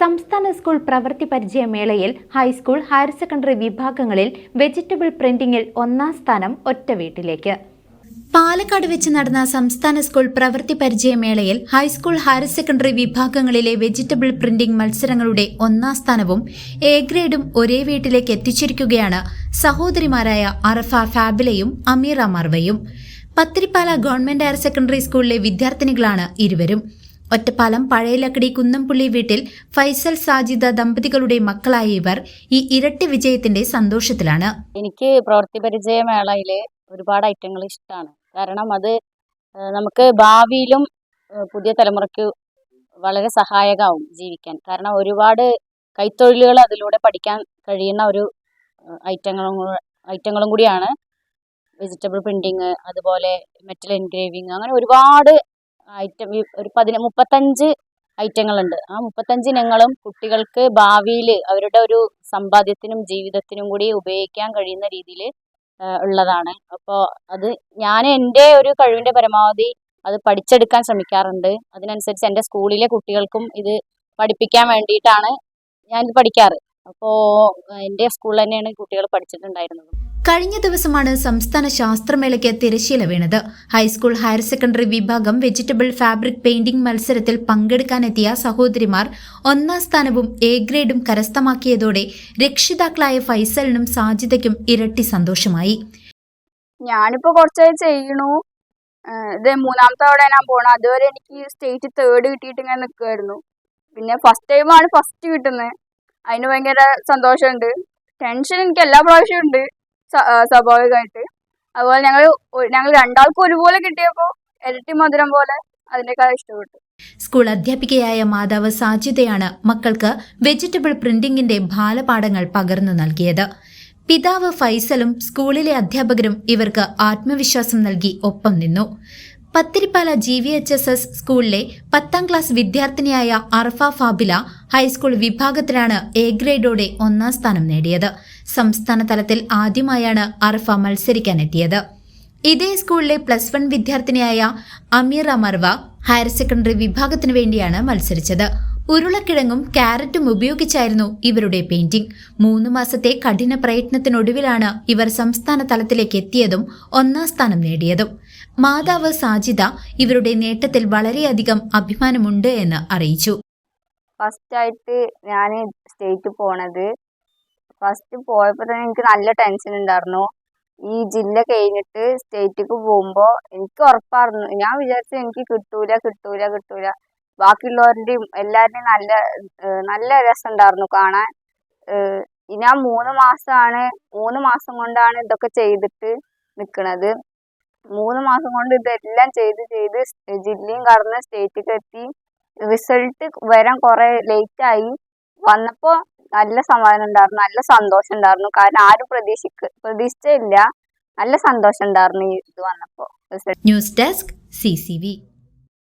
സംസ്ഥാന സ്കൂൾ പ്രവൃത്തി പരിചയ മേളയിൽ ഹൈസ്കൂൾ ഹയർ സെക്കൻഡറി വിഭാഗങ്ങളിൽ വെജിറ്റബിൾ പ്രിന്റിംഗിൽ ഒന്നാം സ്ഥാനം ഒറ്റ വീട്ടിലേക്ക്. പാലക്കാട് വെച്ച് നടന്ന സംസ്ഥാന സ്കൂൾ പ്രവൃത്തി പരിചയ മേളയിൽ ഹൈസ്കൂൾ ഹയർ സെക്കൻഡറി വിഭാഗങ്ങളിലെ വെജിറ്റബിൾ പ്രിന്റിംഗ് മത്സരങ്ങളുടെ ഒന്നാം സ്ഥാനവും എ ഗ്രേഡും ഒരേ വീട്ടിലേക്ക് എത്തിച്ചിരിക്കുകയാണ് സഹോദരിമാരായ അറഫ ഫാബിലയും അമീറ മർവയും. പത്തിരിപ്പാല ഗവൺമെന്റ് ഹയർ സെക്കൻഡറി സ്കൂളിലെ വിദ്യാർത്ഥിനികളാണ് ഇരുവരും. ഒറ്റപ്പാലം പഴയലക്കടി കുന്നംപുള്ളി വീട്ടിൽ ഫൈസൽ സാജിദ ദമ്പതികളുടെ മക്കളായ ഇവർ ഈ ഇരട്ടി വിജയത്തിന്റെ സന്തോഷത്തിലാണ്. എനിക്ക് പ്രവൃത്തി പരിചയ ഒരുപാട് ഐറ്റങ്ങൾ ഇഷ്ടമാണ്. കാരണം അത് നമുക്ക് ഭാവിയിലും പുതിയ തലമുറയ്ക്ക് വളരെ സഹായകമാവും ജീവിക്കാൻ. കാരണം ഒരുപാട് കൈത്തൊഴിലുകൾ അതിലൂടെ പഠിക്കാൻ കഴിയുന്ന ഒരു ഐറ്റങ്ങളും ഐറ്റങ്ങളും കൂടിയാണ്. വെജിറ്റബിൾ പ്രിന്റിങ് അതുപോലെ മെറ്റൽ എൻഗ്രേവിങ് അങ്ങനെ ഒരുപാട് ഐറ്റം ഒരു പതിന മുപ്പത്തഞ്ച് ഐറ്റങ്ങളുണ്ട് ആ മുപ്പത്തഞ്ച് ഇനങ്ങളും കുട്ടികൾക്ക് ഭാവിയിൽ അവരുടെ ഒരു സമ്പാദ്യത്തിനും ജീവിതത്തിനും കൂടി ഉപയോഗിക്കാൻ കഴിയുന്ന രീതിയിൽ ഉള്ളതാണ്. അപ്പോൾ അത് ഞാൻ എന്റെ ഒരു കഴിവിന്റെ പരമാവധി അത് പഠിച്ചെടുക്കാൻ ശ്രമിക്കാറുണ്ട്. അതിനനുസരിച്ച് എന്റെ സ്കൂളിലെ കുട്ടികൾക്കും ഇത് പഠിപ്പിക്കാൻ വേണ്ടിയിട്ടാണ് ഞാനിത് പഠിക്കാറ്. അപ്പോൾ എന്റെ സ്കൂളിൽ തന്നെയാണ് കുട്ടികൾ പഠിച്ചിട്ടുണ്ടായിരുന്നത്. കഴിഞ്ഞ ദിവസമാണ് സംസ്ഥാന ശാസ്ത്രമേളയ്ക്ക് തിരശ്ശീല വീണത്. ഹൈസ്കൂൾ ഹയർ സെക്കൻഡറി വിഭാഗം വെജിറ്റബിൾ ഫാബ്രിക് പെയിന്റിംഗ് മത്സരത്തിൽ പങ്കെടുക്കാനെത്തിയ സഹോദരിമാർ ഒന്നാം സ്ഥാനവും എ ഗ്രേഡും കരസ്ഥമാക്കിയതോടെ രക്ഷിതാക്കളായ ഫൈസലിനും സാജിതയ്ക്കും ഇരട്ടി സന്തോഷമായി. ഞാനിപ്പോ കുറച്ചായി ചെയ്യണു. ഇത് മൂന്നാമത്തെ തവണ ഞാൻ പോണു. അതുവരെ എനിക്ക് സ്റ്റേറ്റ് തേർഡ് കിട്ടിയിട്ട് ഇങ്ങനെ നിൽക്കുമായിരുന്നു പിന്നെ ഫസ്റ്റ് ടൈമാണ് ഫസ്റ്റ് കിട്ടുന്നത് അതിന് ഭയങ്കര സന്തോഷമുണ്ട്. ടെൻഷൻ എനിക്ക് എല്ലാ പ്രാവശ്യവും ഉണ്ട്. സ്വാഭാവികമായിട്ട്. അതുപോലെ ഞങ്ങൾ ഞങ്ങൾ രണ്ടാൾക്കും ഒരുപോലെ കിട്ടിയപ്പോൾ ഇരട്ടി മധുരം പോലെ അതിനേക്കാൾ ഇഷ്ടപ്പെട്ടു. സ്കൂൾ അധ്യാപികയായ മാതാവ് സാജിതയാണ് മക്കൾക്ക് വെജിറ്റബിൾ പ്രിന്റിംഗിന്റെ ബാലപാഠങ്ങൾ പകർന്നു നൽകിയത്. പിതാവ് ഫൈസലും സ്കൂളിലെ അധ്യാപകരും ഇവർക്ക് ആത്മവിശ്വാസം നൽകി ഒപ്പം നിന്നു. Pathirippala G V H S S സ്കൂളിലെ പത്താം ക്ലാസ് വിദ്യാർത്ഥിനിയായ അർഫ ഫാബില ഹൈസ്കൂൾ വിഭാഗത്തിലാണ് എ ഗ്രേഡോടെ ഒന്നാം സ്ഥാനം നേടിയത്. സംസ്ഥാന തലത്തിൽ ആദ്യമായാണ് അർഫ മത്സരിക്കാനെത്തിയത്. ഇതേ സ്കൂളിലെ പ്ലസ് വൺ വിദ്യാർത്ഥിനിയായ അമീറ മർവ ഹയർ സെക്കൻഡറി വിഭാഗത്തിനു വേണ്ടിയാണ് മത്സരിച്ചത്. ഉരുളക്കിഴങ്ങും കാരറ്റും ഉപയോഗിച്ചായിരുന്നു ഇവരുടെ പെയിന്റിംഗ് മൂന്ന് മാസത്തെ കഠിന പ്രയത്നത്തിനൊടുവിലാണ് ഇവർ സംസ്ഥാന തലത്തിലേക്ക് എത്തിയതും ഒന്നാം സ്ഥാനം നേടിയതും. മാതാവ് സാജിദ ഇവരുടെ നേട്ടത്തിൽ വളരെയധികം അഭിമാനമുണ്ട് എന്ന് അറിയിച്ചു. ഫസ്റ്റ് ആയിട്ട് ഞാൻ സ്റ്റേറ്റ് പോണത്. ഫസ്റ്റ് പോയപ്പോൾ തന്നെ എനിക്ക് നല്ല ടെൻഷൻ ഉണ്ടായിരുന്നു. ഈ ജില്ല കഴിഞ്ഞിട്ട് സ്റ്റേറ്റിക്ക് പോകുമ്പോൾ എനിക്ക് ഉറപ്പായിരുന്നു. ഞാൻ വിചാരിച്ചു എനിക്ക് കിട്ടൂല കിട്ടൂല കിട്ടൂല. ബാക്കിയുള്ളവരുടെയും എല്ലാവരുടെയും നല്ല നല്ല രസമുണ്ടായിരുന്നു കാണാൻ. ഞാൻ മൂന്ന് മാസമാണ് മൂന്ന് മാസം കൊണ്ടാണ് ഇതൊക്കെ ചെയ്തിട്ട് നിൽക്കുന്നത് മൂന്ന് മാസം കൊണ്ട് ഇതെല്ലാം ചെയ്ത് ചെയ്ത് ജില്ലയും കടന്ന് സ്റ്റേറ്റിലേക്ക് എത്തി. റിസൾട്ട് വരാൻ കുറെ ലേറ്റ് ആയി വന്നപ്പോൾ നല്ല സമാധാനം ഉണ്ടായിരുന്നു നല്ല സന്തോഷം ഉണ്ടായിരുന്നു. കാരണം ആരും പ്രതീക്ഷിക്ക പ്രതീക്ഷിച്ചില്ല നല്ല സന്തോഷം ഉണ്ടായിരുന്നു ഈ ഇത് റിസൾട്ട്. News desk C